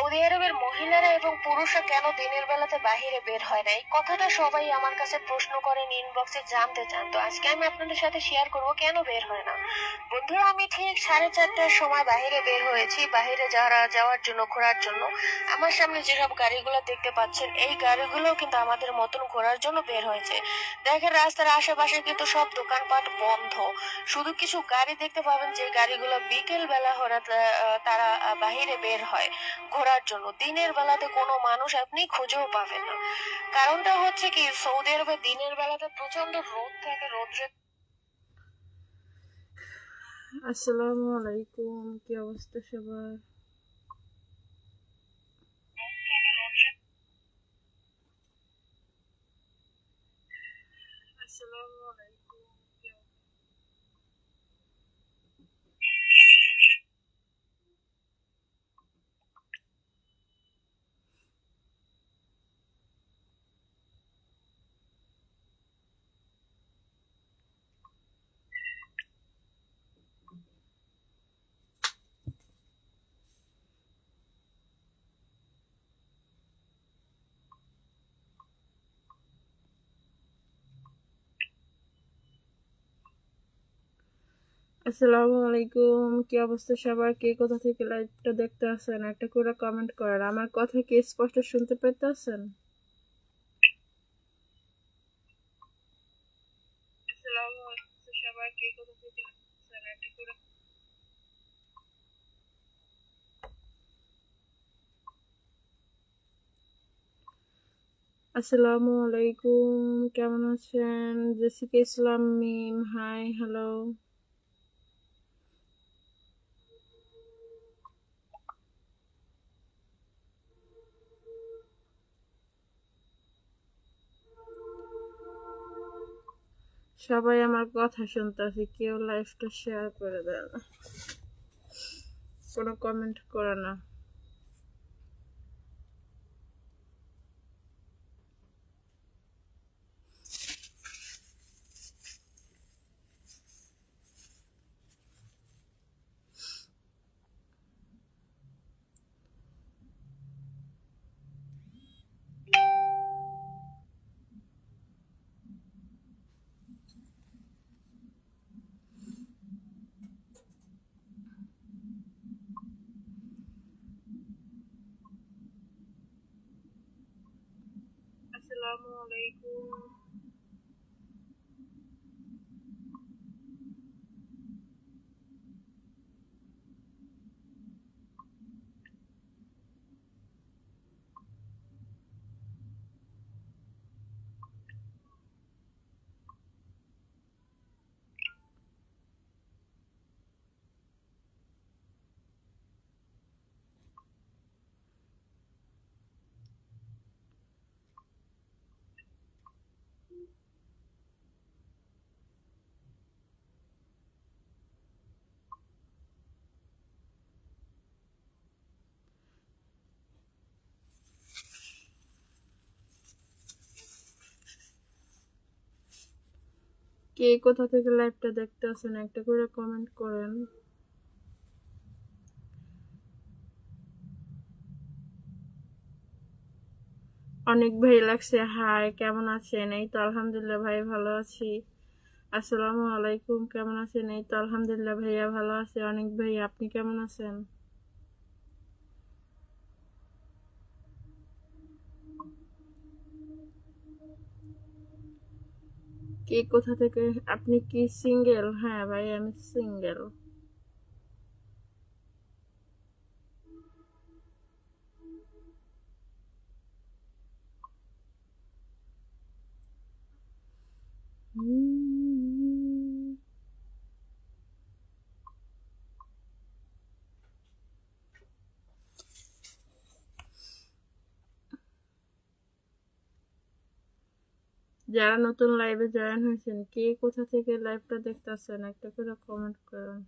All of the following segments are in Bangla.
সৌদি আরবের মহিলারা এবং পুরুষরা কেন দিনের বেলাতে বাহিরে বের হয় না? এই কথাটা সবাই আমার কাছে প্রশ্ন করেন ইনবক্সে জানতে চান। তো আজকে আমি আপনাদের সাথে শেয়ার করব, কেন বের হয় না? বন্ধুরা, আমি ঠিক সাড়ে চারটার সময় বাহিরে বের হয়েছি। বাহিরে যারা যাওয়ার জন্য, ঘোরার জন্য। আমার সামনে যেসব গাড়িগুলো দেখতে পাচ্ছেন, এই গাড়িগুলো কিন্তু আমাদের মতন ঘোরার জন্য বের হয়েছে। দেখেন, রাস্তার আশেপাশে কিন্তু সব দোকানপাট বন্ধ। শুধু কিছু গাড়ি দেখতে পাবেন, যে গাড়িগুলো বিকেল বেলা হঠাৎ তারা বাহিরে বের হয়। ঘোরার জন্য দিনের বেলাতে কোনো মানুষ আপনি খুঁজেও পাবেন না। কারণটা হচ্ছে কি সৌদি আরবে দিনের বেলাতে প্রচণ্ড রোদ থাকে, রোদ্রে আসসালামু আলাইকুম, কি অবস্থা সবার? আসসালামু আলাইকুম কি অবস্থা সবার? কে কোথা থেকে লাইভটা দেখতে আসেন একটা করে কমেন্ট করেন। আমার কথা কি স্পষ্ট শুনতে পেতে আছেন আসসালামু আলাইকুম সবার। কে কোথা থেকে আসেন একটা করে আসসালামু আলাইকুম কেমন আছেন? Jessica Islam Mim. Hi hello সবাই আমার কথা শুনতেছে কেউ লাইফটা শেয়ার করে দেয় না। কোনো কমেন্ট করে না। আসসালামু কে কোথা থেকে লাইভটা দেখতে আছেন একটা করে কমেন্ট করেন। অনেক ভাই লাগছে হাই কেমন আছেন? এই তো আলহামদুলিল্লাহ ভাই, ভালো আছি। আসসালামু আলাইকুম, কেমন আছেন? এই তো আলহামদুলিল্লাহ ভাইয়া, ভালো আছে। অনেক ভাই, আপনি কেমন আছেন? কে কোথা থেকে? আপনি কি সিঙ্গেল? হ্যাঁ ভাই আমি সিঙ্গেল। যারা নতুন লাইভে জয়েন হয়েছেন কে কোথা থেকে লাইভটা দেখতেছেন একটা করে কমেন্ট করুন।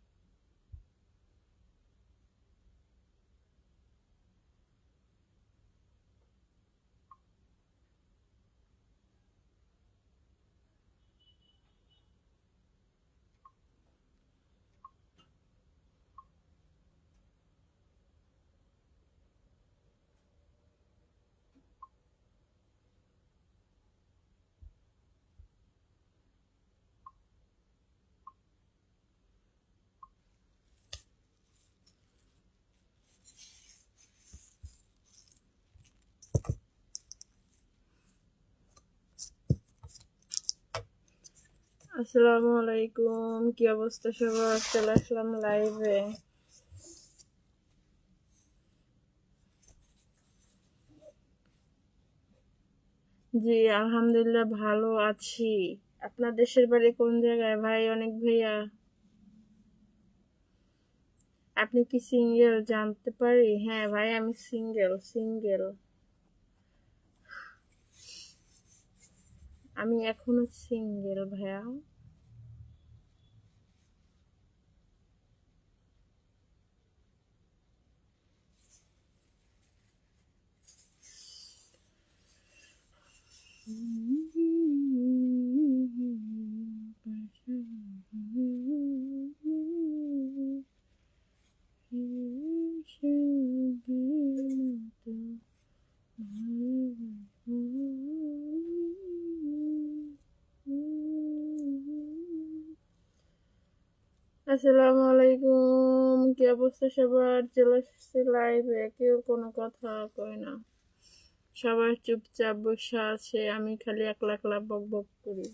আসসালামু আলাইকুম, কি অবস্থা সবার? চলে আসলাম লাইভে জি, আলহামদুলিল্লাহ, ভালো আছি। আপনার দেশের বাড়ি কোন জায়গায়? ভাই, অনেক ভাইয়া। আপনি কি সিঙ্গেল জানতে পারি? হ্যাঁ ভাই, আমি সিঙ্গেল সিঙ্গেল আমি এখনও সিঙ্গেল ভাইয়া। আসসালামু আলাইকুম কি অবস্থা সবার? চলে এসেছে লাইভে কেউ কোনো কথা কয় না। সবাই চুপচাপ বসে আছে। আমি খালি একলা একলা বক বক করি।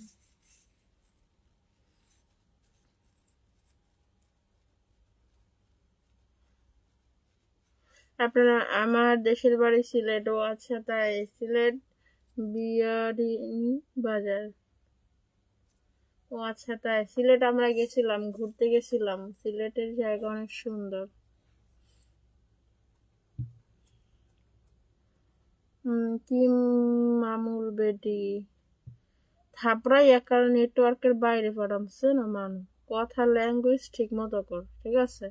আপনারা, আমার দেশের বাড়ি সিলেটও ও আচ্ছা তাই সিলেট বিয়ারিনী বাজার। ও আচ্ছা তাই সিলেট আমরা গেছিলাম, ঘুরতে গেছিলাম। সিলেটের জায়গা অনেক সুন্দর। কি মামুল বেটি। থাপড়াই একার নেটওয়ার্কের বাইরে পাঠামছে না মানু কথা ল্যাঙ্গুয়েজ ঠিক মতো কর, ঠিক আছে?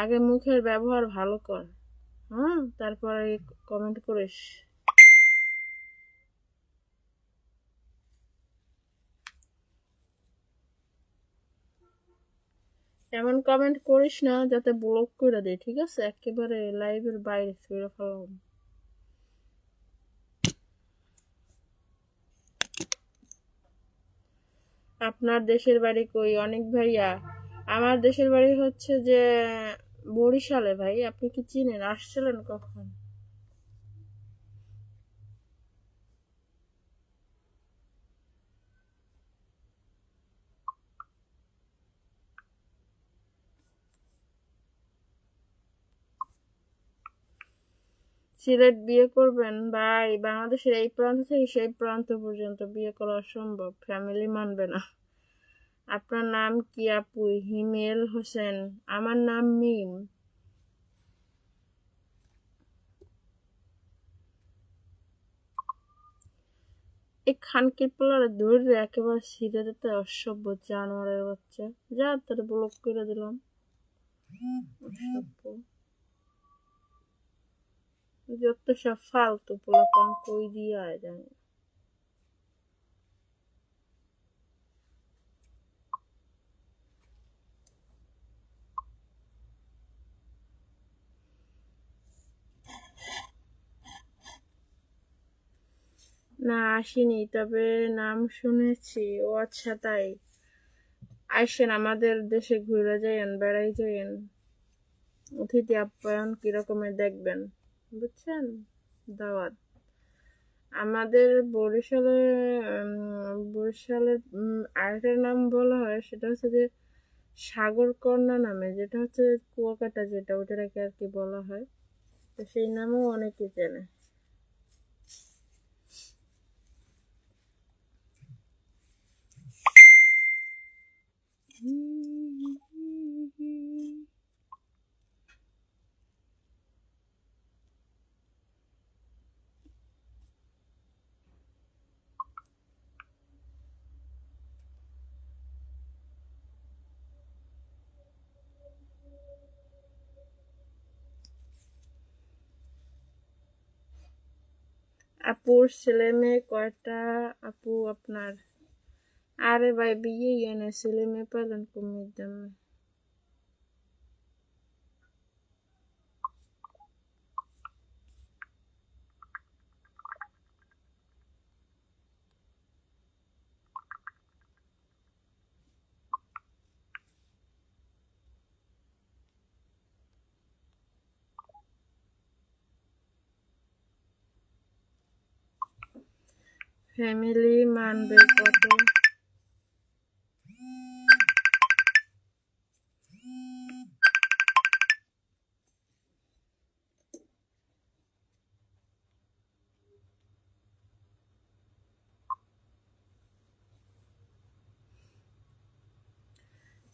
আগে মুখের ব্যবহার ভালো কর হ্যাঁ? তারপরে কমেন্ট করিস। এমন কমেন্ট করিস না যাতে ব্লক করে দে, ঠিক আছে? একেবারে লাইভের বাইরে ফিরে ফেলাম। আপনার দেশের বাড়ি কই? অনেক ভাইয়া, আমার দেশের বাড়ি হচ্ছে যে বরিশালে ভাই, আপনি কি চিনেন? আসছিলেন কখন? সিলেট বিয়ে করবেন? ভাই, বাংলাদেশের এই প্রান্ত থেকে সেই প্রান্ত পর্যন্ত বিয়ে করা অসম্ভব। ফ্যামিলি মানবে না। আপনার নাম কি আপু? হিমেল হোসেন। আমার নাম মিম। এই খানকির পোলারে ধরে একেবারে সিধে দিতে অসভ্য জানোয়ারের বাচ্চা। যা তোর ব্লক করে দিলাম। যত সব ফালতু পোলাপান কই দিয়ে জানি না, আসিনি, তবে নাম শুনেছি, ও আচ্ছা তাই। আসেন, আমাদের দেশে ঘুরে যাইয়েন, বেড়াই যাইয়েন। অতিথি আপ্যায়ন কিরকমের দেখবেন? বুঝছেন? দাওয়াত। আমাদের বরিশালে বরিশালের আরেকটা নাম বলা হয়, সেটা হচ্ছে যে সাগরকন্যা নামে, যেটা হচ্ছে কুয়াকাটা যেটা, ওটাকে আর কি বলা হয়। তো সেই নামও অনেকে চেনে। আপুর ছেলে মেয়ে কয়টা? আপু, আপনার? আরে ভাই, বিয়ে এনে ছেলে মেয়ে পেলেন কমিয়ে দাম ফ্যামিলি মানবে কত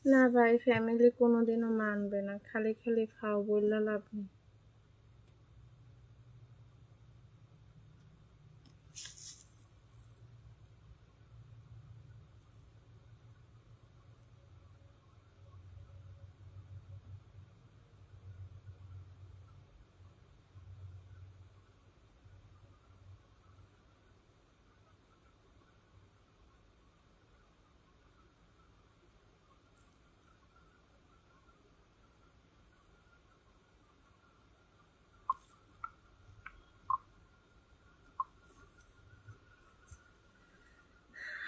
না ভাই, ফ্যামিলি কোনোদিনও মানবে না। খালি খালি খাও বললে লাভ নেই।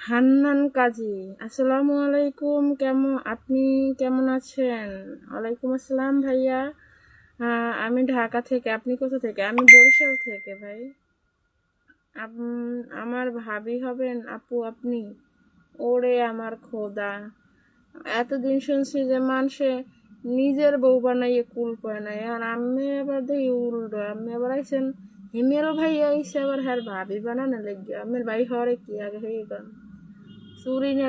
হান্নান কাজী, আসসালামু আলাইকুম। কেমন, আপনি কেমন আছেন? ওয়ালাইকুম আসসালাম ভাইয়া। আমি ঢাকা থেকে, আপনি কোথা থেকে? আমি বরিশাল থেকে ভাই। আমার ভাবি হবেন আপু, আপনি? ওরে আমার খোদা। এতদিন শুনছি যে মানুষে নিজের বউ বানাইয়ে কুল পায় না আর আমি আবার দেখি উল্টো আমি আবার আইসেন হিমেল ভাই আইসে আবার হ্যার ভাবি বানানো লেগে আমার ভাই হরে কি আগে হয়ে গেল চুরি না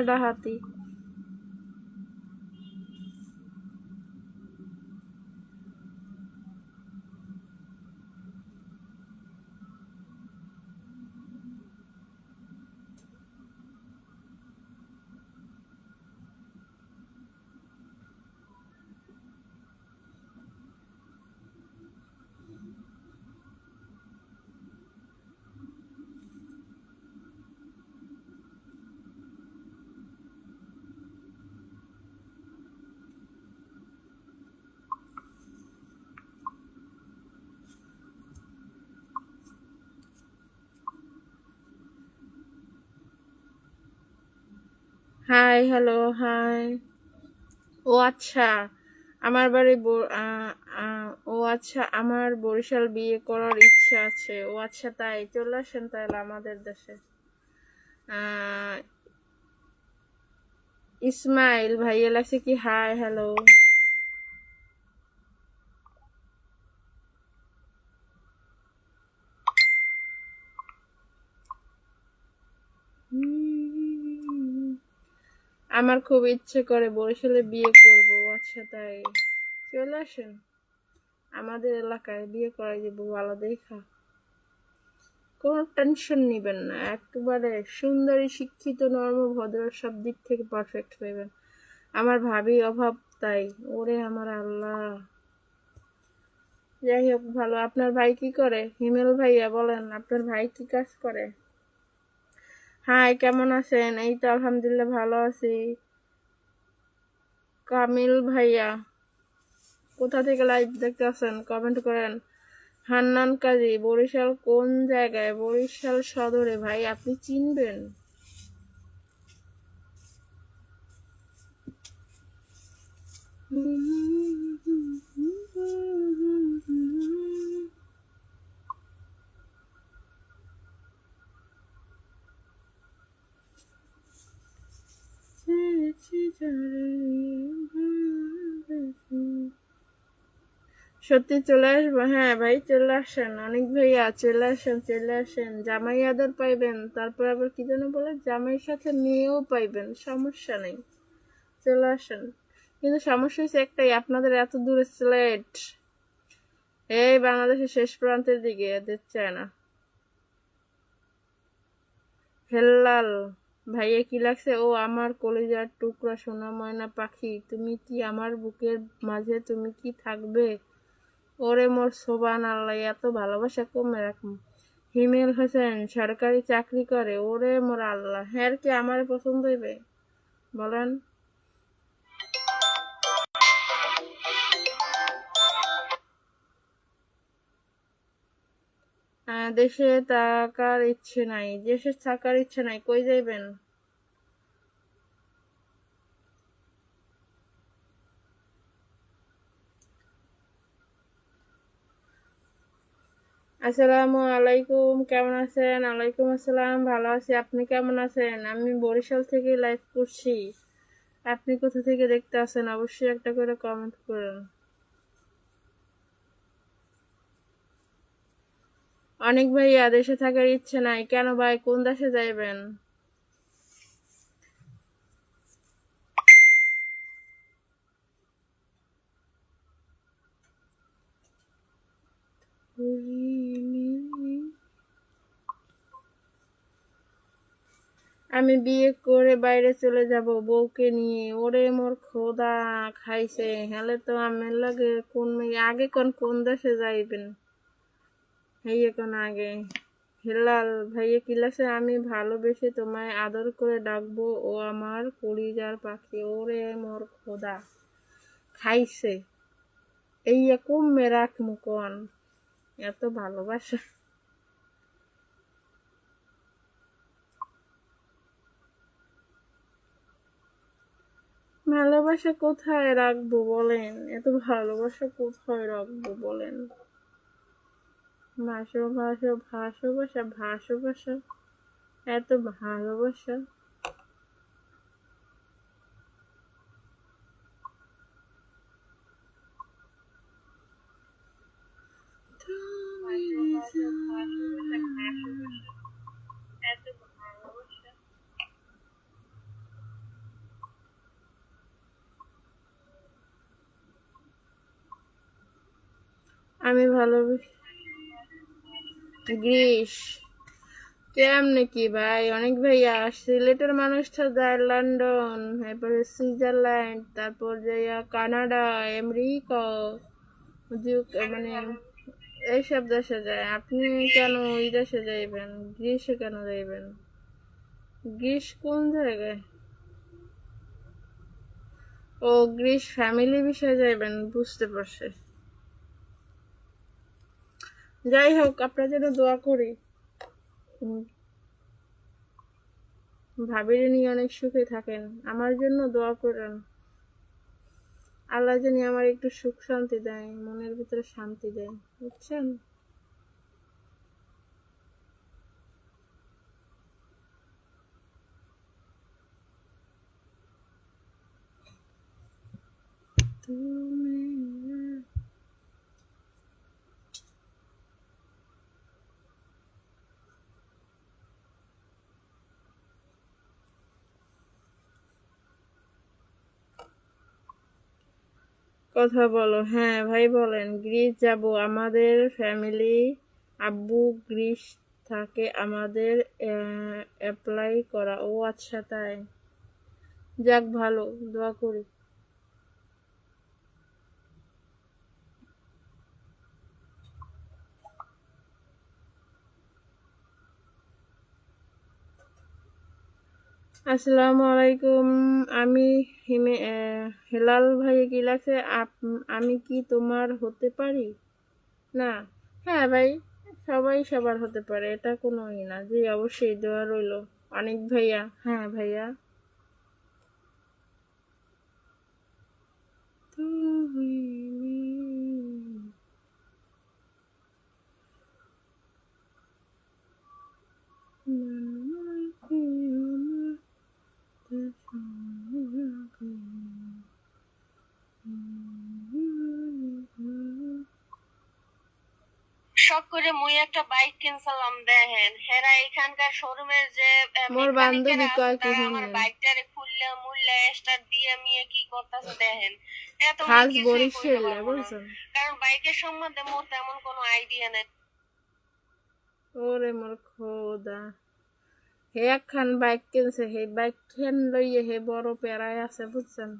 হাই হ্যালো হাই ও আচ্ছা আমার বাড়ি ও আচ্ছা আমার বরিশাল বিয়ে করার ইচ্ছা আছে। ও আচ্ছা তাই চলে আসেন তাহলে আমাদের দেশে। ইসমাইল ভাইয়া লাগছে কি? হাই হ্যালো আমার খুব ইচ্ছে করে বরিশালে বিয়ে করব আচ্ছা তাই। চলে আসেন। আমাদের এলাকায় বিয়ে করাই দেবো ভালো দেখা। কোনো টেনশন নেবেন না, একেবারে সুন্দরী, শিক্ষিত, নর্ম, ভদ্র, সব দিক থেকে পারফেক্ট পাইবেন আমার ভাবি অভাব তাই, ওরে আমার আল্লাহ। যাই হোক, ভালো। আপনার ভাই কি করে? হিমেল ভাইয়া বলেন, আপনার ভাই কি কাজ করে? হাই, কেমন আছেন? এই তো আলহামদুলিল্লাহ ভালো আছি। কামিল ভাইয়া, কোথা থেকে লাইভ দেখতে আছেন কমেন্ট করেন। হান্নান কাজী, বরিশাল কোন জায়গায়? বরিশাল সদরে, ভাই, আপনি চিনবেন? সত্যি চলে আসব? হ্যাঁ ভাই, চলে আসেন। অনেক ভাইয়া চলে আসেন চলে আসেন। জামাই আদর পাইবেন, তারপর আবার কি যেন বলে, জামাইয়ের সাথে মেয়েও পাইবেন, সমস্যা নেই। চলে আসেন। কিন্তু সমস্যা হচ্ছে একটাই, আপনাদের এত দূরে সিলেট এই বাংলাদেশের শেষ প্রান্তের দিকে, এদের চায় না হেল্লাল। ভাইয়া কি লাগছে? ও আমার কলিজার টুকরা সোনা ময়না পাখি, তুমি কি আমার বুকের মাঝে তুমি কি থাকবে? ওরে মোর সোবান আল্লাহ, এত ভালোবাসা কমে রাখুন হিমেল হোসেন, সরকারি চাকরি করে, ওরে মোর আল্লাহ হ্যাঁ কি আমার পছন্দ হইবে? বলেন। দেশে থাকার ইচ্ছে নাই, দেশে থাকার ইচ্ছে নাই, কই যাইবেন? আসসালামু আলাইকুম, কেমন আছেন? আলাইকুম আসসালাম, ভালো আছি। আপনি কেমন আছেন? আমি বরিশাল থেকে লাইভ করছি। আপনি কোথা থেকে দেখতে আছেন? অবশ্যই একটা করে কমেন্ট করুন। অনেক ভাইয়া দেশে থাকার ইচ্ছে নাই। কেন ভাই? কোন দেশে যাইবেন? আমি বিয়ে করে বাইরে চলে যাব বউকে নিয়ে। ওরে মোর খোদা, খাইছে। হেলে তো আমার লাগে কোন আগে কোন কোন দেশে যাইবেন? হেয়ে কোন আগে? হেলাল, ভাইয়া কিলাসে আমি ভালোবেসে তোমায় আদর করে ডাকবো। ও আমার কলিজার পাখি। ওরে মোর খোদা। খাইছে। এই কমে রাখমু কন এত ভালোবাসা। ভালোবাসা কোথায় রাখব বলেন? এত ভালোবাসা কোথায় রাখব বলেন? ভাসো ভাসো ভাসো বাসা এত ভালোবাসা। আমি ভালোবাসি। গ্রিস। কেমনে কি ভাই? অনেক ভাইয়া সিলেটের মানুষটা যায় লন্ডন, এরপরে সুইজারল্যান্ড, তারপর যাইয়া কানাডা, আমেরিকা মানে এইসব দেশে যায়। আপনি কেন ওই দেশে যাইবেন? গ্রিসে কেন যাইবেন? গ্রিস কোন জায়গায়? ও, গ্রিস ফ্যামিলি বিষয়ে যাইবেন? বুঝতে পারছি। যাই হোক আপনার জন্য দোয়া করি। ভাবির নিয়ে অনেক সুখে থাকেন। আমার জন্য দোয়া করেন। আল্লাহ জানি আমার একটু সুখ শান্তি দেয় মনের ভিতরে শান্তি দেয়। বুঝছেন? তুমি কথা বলো। হ্যাঁ ভাই বলেন, গ্রিস যাব। আমাদের ফ্যামিলি, আব্বু গ্রিস থাকে, আমাদের অ্যাপ্লাই করা। ও আচ্ছা তাই। যাক, ভালো, দোয়া করি। আসসালামু আলাইকুম আমি হিমে হেলাল ভাই কি লাগছে? আমি কি তোমার হতে পারি? না? হ্যাঁ ভাই, সবাই সবার হতে পারে, এটা কোনো ই না। জি, অবশ্যই দেওয়া রইল। অনেক ভাইয়া হ্যাঁ ভাইয়া। তুমি শখ করে মুই একটা বাইক কিনছিলাম দেখেন। হেরা এখানকার শোরুমের যে মোর বান্ধবী কয় কি আমার বাইকটারে খুললে মুললে স্টার্ট দিয়ে মিয়ে কি করতেছে দেখেন। এত খাস বরিশাল। বুঝছেন? কারণ বাইকের সম্বন্ধে মোর তেমন কোনো আইডিয়া নেই। ওরে মোর খোদা। হে একখান বাইক কিনছে হে বাইক খেন লইয়ে হে বড় পেরায় আছে বুঝছেন?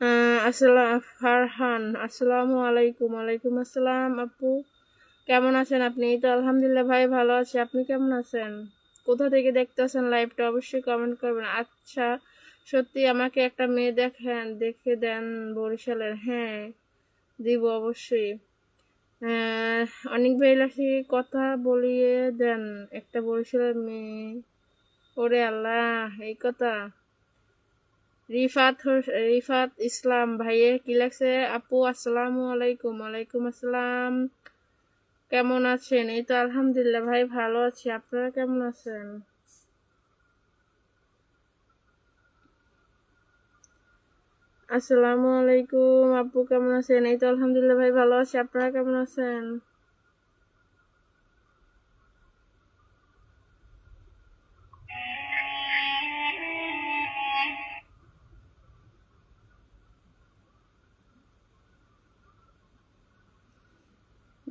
আসসালাম ফারহান আসসালামু আলাইকুম ওয়ালাইকুম আসসালাম আপু কেমন আছেন আপনি? তো আলহামদুলিল্লাহ ভাই ভালো আছি। আপনি কেমন আছেন? কোথা থেকে দেখতেছেন লাইভটা অবশ্যই কমেন্ট করবেন। আচ্ছা সত্যি আমাকে একটা মেয়ে দেখেন, দেখে দেন বরিশালের। হ্যাঁ দিব অবশ্যই। অনেক ভাই লাগছে কথা বলিয়ে দেন। একটা বরিশালের মেয়ে। ওরে আল্লাহ, এই কথা। রিফাত রিফাত ইসলাম ভাইয়ের কি লাগছে? আপু, আসসালামু আলাইকুম, ওয়ালাইকুম আসসালাম। কেমন আছেন? এই তো আলহামদুলিল্লাহ, ভাই, ভালো আছি। আপনারা কেমন আছেন? আসসালামু আলাইকুম, আপু, কেমন আছেন? এই তো আলহামদুলিল্লাহ, ভাই, ভালো আছি। আপনারা কেমন আছেন?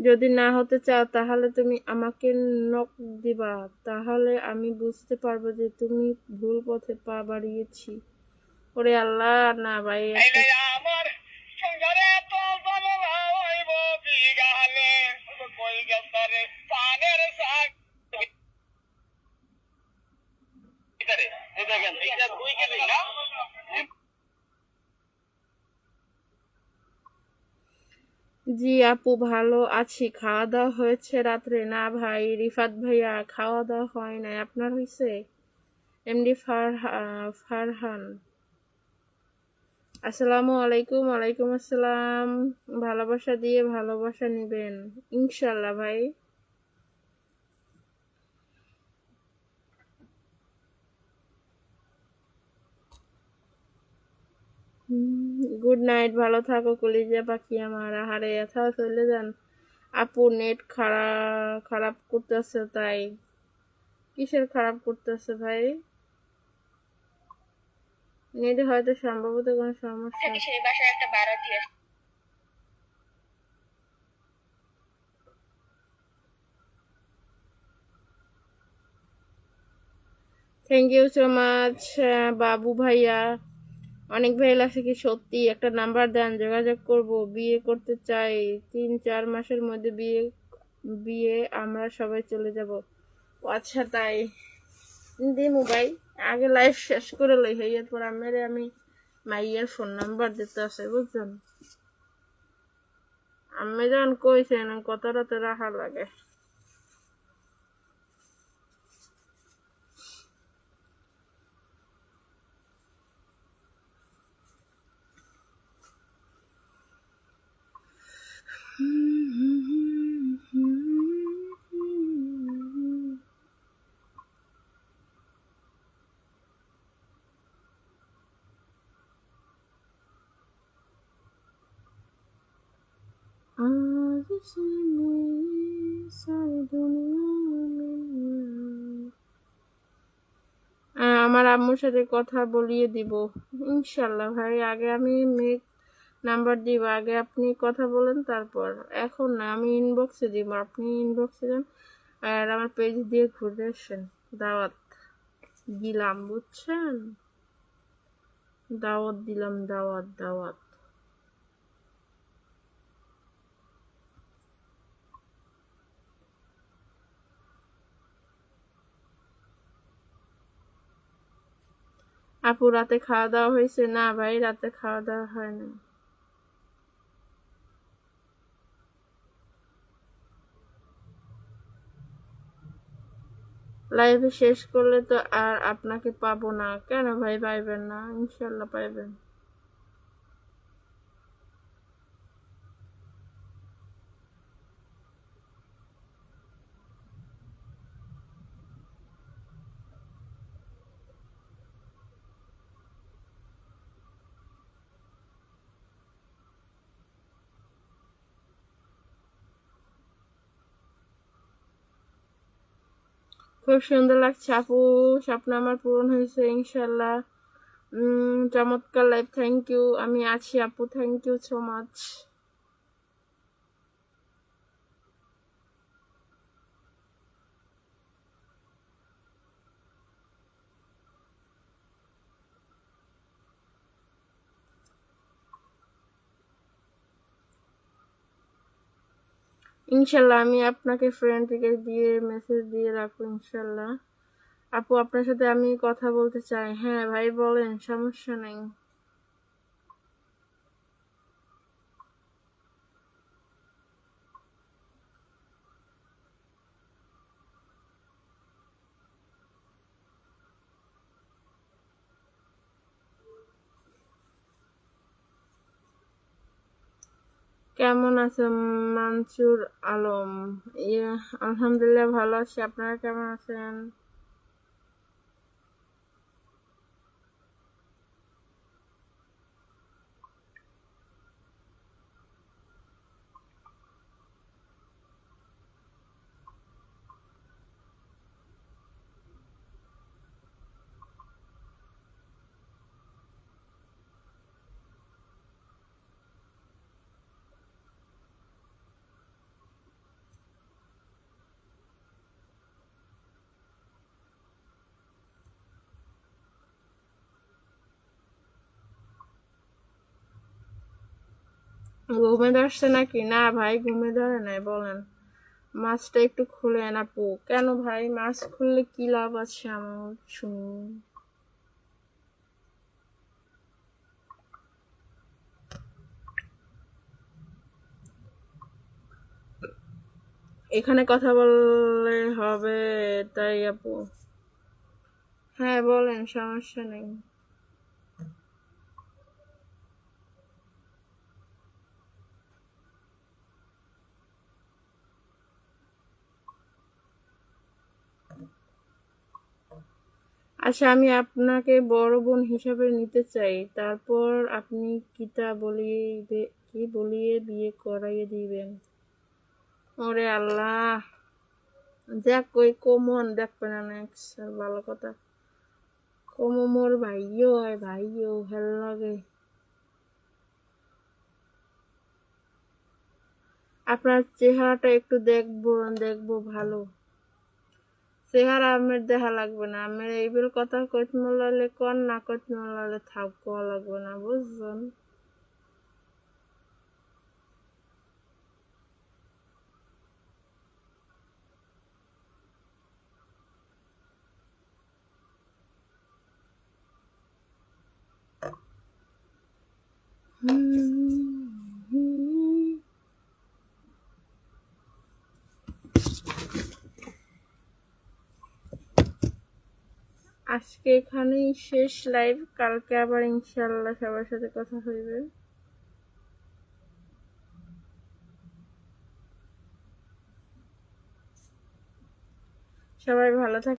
যদি না হতে চাও, তাহলে তুমি আমাকে নক দিবা। তাহলে আমি বুঝতে পারব যে তুমি ভুল পথে পা বাড়িয়েছি। ওরে আল্লাহ, না ভাই জি আপু, ভালো আছি। খাওয়া দাওয়া হয়েছে রাত্রে? না ভাই, রিফাত ভাইয়া, খাওয়া দাওয়া হয় নাই। আপনার হয়েছে এমডি ফারহা- ফারহান। আসসালামু আলাইকুম, ওয়ালাইকুম আসসালাম। ভালোবাসা দিয়ে ভালোবাসা নেবেন। ইনশাল্লাহ ভাই। গুড নাইট ভালো থাকো কলিজা পাখি আমার। আহারে এথা চলে যান। আপু নেট খারাপ খারাপ করতেছে তাই। কিসের খারাপ করতেছে ভাই? নেটে হয়তো সম্ভবত কোনো সমস্যা। একটা থ্যাংক ইউ সো মাচ বাবু ভাইয়া। অনেক ভাই লাগছে কি সত্যি একটা নাম্বার দেন, যোগাযোগ করব, বিয়ে করতে চাই, তিন, চার মাসের মধ্যে বিয়ে বিয়ে আমরা সবাই চলে যাব। আচ্ছা তাই। দিমু ভাই আগে লাইফ শেষ করে লই। হই, এরপর আমার আমি মাইয়ের ফোন নাম্বার দিতে আছে, বুঝছেন? আমি যখন কইছেন কত রাতে রাখা লাগে। আম্মুর সাথে কথা বলিয়ে দিব। ইনশাল্লাহ ভাই, আগে আমি মেক নাম্বার দিব, আগে আপনি কথা বলেন, তারপর এখন না, আমি ইনবক্সে দিব। আপনি ইনবক্সে যান, আর আমার পেজ দিয়ে ঘুরে আসেন। দাওয়াত দিলাম, বুঝছেন? দাওয়াত দিলাম, দাওয়াত দাওয়াত। আপু, রাতে খাওয়া দাওয়া হয়েছে? না ভাই, রাতে খাওয়া দাওয়া হয় না লাইভে শেষ করলে তো আর আপনাকে পাবো না। কেন ভাই, পাইবেন না? ইনশাল্লাহ পাইবেন। খুব সুন্দর লাগছে। আপু, স্বপ্ন আমার পূরণ হয়েছে ইনশাল্লাহ চমৎকার লাইফ থ্যাংক ইউ আমি আছি, আপু থ্যাংক ইউ সো মাচ ইনশাল্লাহ আমি আপনাকে ফ্রেন্ড রিকোয়েস্ট দিয়ে মেসেজ দিয়ে রাখব ইনশাল্লাহ। আপু, আপনার সাথে আমি কথা বলতে চাই। হ্যাঁ ভাই, বলেন, সমস্যা নেই। কেমন আছেন মানসুর আলম? আলহামদুলিল্লাহ ভালো আছি। আপনারা কেমন আছেন? ঘুমে ধরছে নাকি? না ভাই, ঘুমে ধরে নাই, বলেন। মাছটা একটু খুলেন আপু। কেন ভাই? মাছ খুললে কি লাভ আছে আমার? শুনুন। এখানে কথা বললে হবে, তাই আপু। হ্যাঁ বলেন, সমস্যা নেই। আচ্ছা আমি আপনাকে বড় বোন হিসাবে নিতে চাই। তারপর আপনি কিতা বলিয়ে কি বলিয়ে বিয়ে করাইয়ে দিবেন? ওরে আল্লাহ। দেখ ওই কোমন দেখবে না next, ভালো কথা। কমো মোর ভাইও হয় ভাইও ভালো লাগে। আপনার চেহারাটা একটু দেখব দেখব ভালো। চেহারা আমের দেখা লাগবে না। আমের এইবার কথা কইত মোলালে কন না কইত মোলালে থাক, কোয়া লাগবে না, বুঝছেন? আজকে এখানেই শেষ লাইভ কালকে আবার ইনশাল্লাহ সবার সাথে কথা হইবে। সবাই ভালো থাক